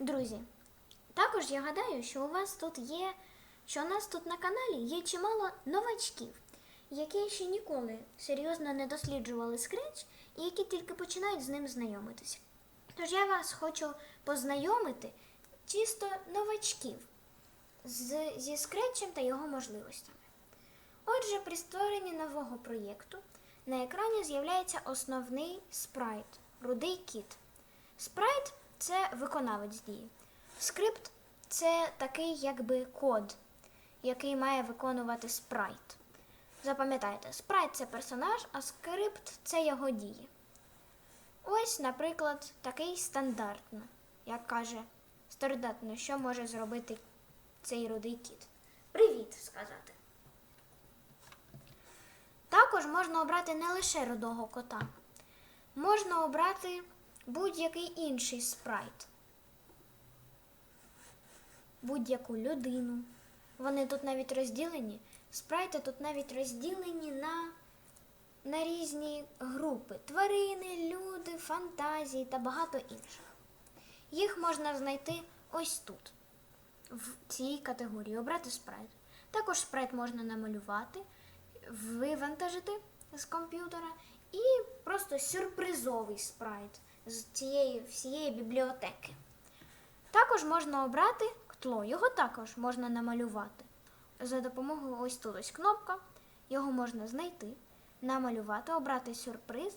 Друзі, також я гадаю, що у вас тут є, що у нас тут на каналі є чимало новачків, які ще ніколи серйозно не досліджували Scratch і які тільки починають з ним знайомитися. Тож я вас хочу познайомити чисто новачків з, зі скретчем та його можливостями. Отже, при створенні нового проєкту на екрані з'являється основний спрайт рудий кіт. Спрайт це виконавець дії. Скрипт це такий якби код, який має виконувати спрайт. Запам'ятайте, спрайт це персонаж, а скрипт це його дії. Ось, наприклад, такий стандартно, як каже стандартно, що може зробити цей рудий кіт. Привіт сказати. Також можна обрати не лише рудого кота, можна обрати будь-який інший спрайт, будь-яку людину. Вони тут навіть розділені. Спрайти тут навіть розділені на, на різні групи: тварини, люди, фантазії та багато інших. Їх можна знайти ось тут, в цій категорії. Обрати спрайт. Також спрайт можна намалювати, вивантажити з комп'ютера і просто сюрпризовий спрайт з цієї всієї бібліотеки. Також можна обрати тло, його також можна намалювати. За допомогою ось тут ось кнопка, його можна знайти, намалювати, обрати сюрприз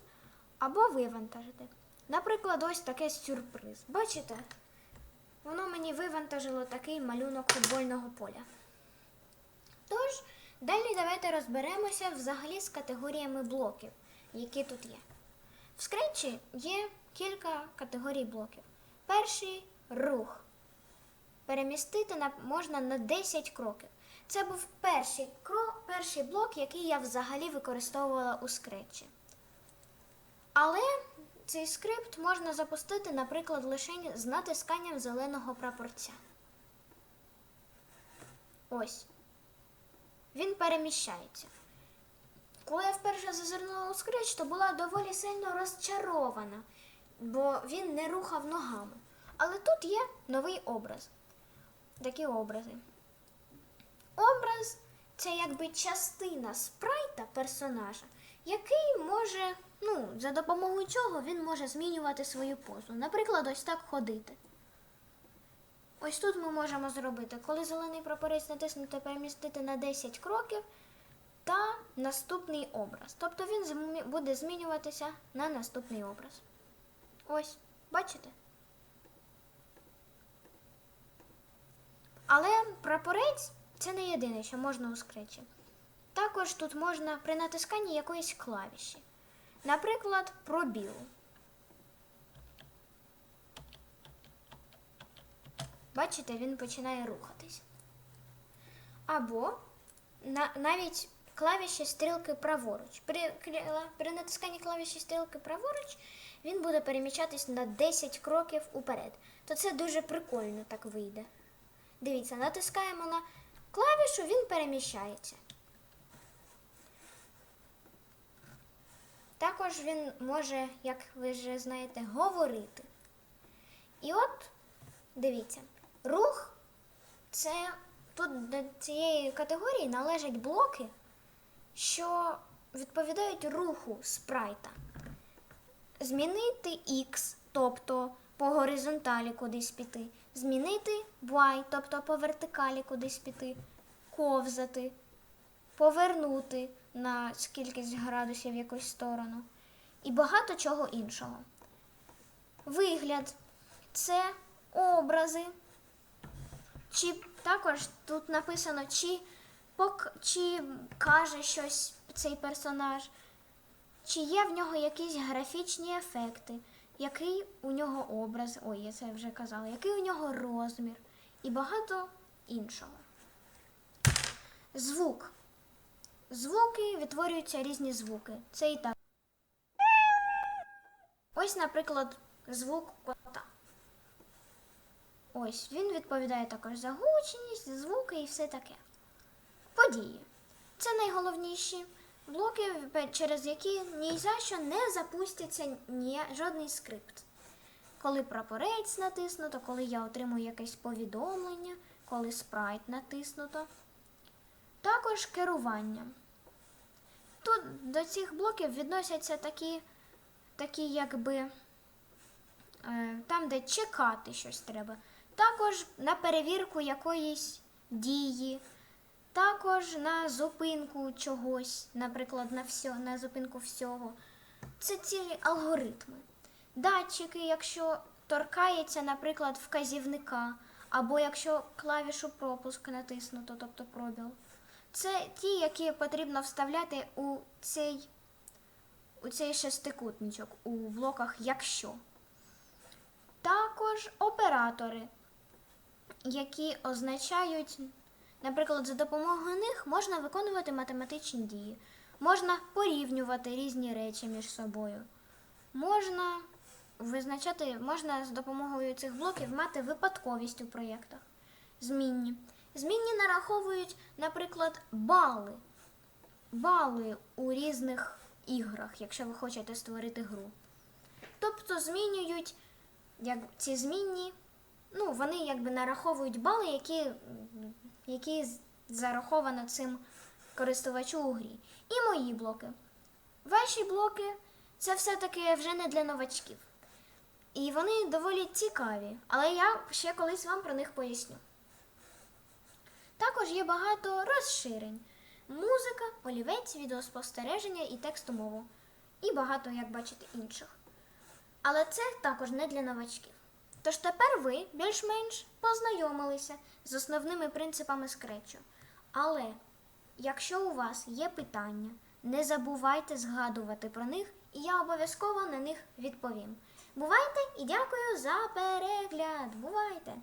або вивантажити. Наприклад, ось таке сюрприз. Бачите? Воно мені вивантажило такий малюнок футбольного поля. Тож, далі давайте розберемося взагалі з категоріями блоків, які тут є. В скретчі є кілька категорій блоків. Перший рух. Перемістити на, можна на 10 кроків. Це був перший, кро, перший блок, який я взагалі використовувала у скретчі. Але цей скрипт можна запустити, наприклад, лише з натисканням зеленого прапорця. Ось. Він переміщається. Коли я вперше зазирнула у скреч, то була доволі сильно розчарована, бо він не рухав ногами. Але тут є новий образ. Такі образи. Образ це якби частина спрайта персонажа, який може, ну, за допомогою чого він може змінювати свою позу. Наприклад, ось так ходити. Ось тут ми можемо зробити, коли зелений прапорець натиснути перемістити на 10 кроків та наступний образ. Тобто він буде змінюватися на наступний образ. Ось, бачите? Але прапорець це не єдине, що можна у скретчі. Також тут можна при натисканні якоїсь клавіші. Наприклад, пробіл. Бачите, він починає рухатись. Або на, навіть клавіші стрілки праворуч. При, при натисканні клавіші стрілки праворуч він буде переміщатись на 10 кроків уперед. То це дуже прикольно так вийде. Дивіться, натискаємо на клавішу, він переміщається. Також він може, як ви вже знаєте, говорити. І от, дивіться, рух це тут до цієї категорії належать блоки, що відповідають руху спрайта. Змінити X, тобто по горизонталі кудись піти. Змінити Y, тобто по вертикалі кудись піти, ковзати, повернути на кількість градусів в якусь сторону і багато чого іншого. Вигляд це образи. Чи також тут написано, чи, пок, чи каже щось цей персонаж, чи є в нього якісь графічні ефекти, який у нього образ, ой, я це вже казала, який у нього розмір і багато іншого. Звук. Звуки відтворюються різні звуки. Це і так. Ось, наприклад, звук кота. Ось він відповідає також за гучність, звуки і все таке. Події. Це найголовніші блоки, через які ні за що не запуститься ні, жодний скрипт. коли прапорець натиснуто, коли я отримую якесь повідомлення, коли спрайт натиснуто. Також керування. Тут до цих блоків відносяться такі, такі якби е, там, де чекати щось треба. Також на перевірку якоїсь дії, також на зупинку чогось, наприклад, на, всьо, на зупинку всього. Це цілі алгоритми. Датчики, якщо торкається, наприклад, вказівника, або якщо клавішу пропуск натиснуто, тобто пробіл. Це ті, які потрібно вставляти у цей, у цей шестикутничок у блоках якщо. Також оператори, які означають, наприклад, за допомогою них можна виконувати математичні дії, можна порівнювати різні речі між собою, можна визначати, можна з допомогою цих блоків мати випадковість у проєктах. Змінні. Змінні нараховують, наприклад, бали. Бали у різних іграх, якщо ви хочете створити гру. Тобто змінюють як ці змінні, ну, вони якби нараховують бали, які, які зараховано цим користувачу у грі. І мої блоки. Ваші блоки це все-таки вже не для новачків. І вони доволі цікаві, але я ще колись вам про них поясню. Також є багато розширень: музика, олівець, відеоспостереження і текстомову. І багато, як бачите, інших. Але це також не для новачків. Тож тепер ви більш-менш познайомилися з основними принципами скретчу. Але якщо у вас є питання, не забувайте згадувати про них, і я обов'язково на них відповім. Бувайте і дякую за перегляд! Бувайте!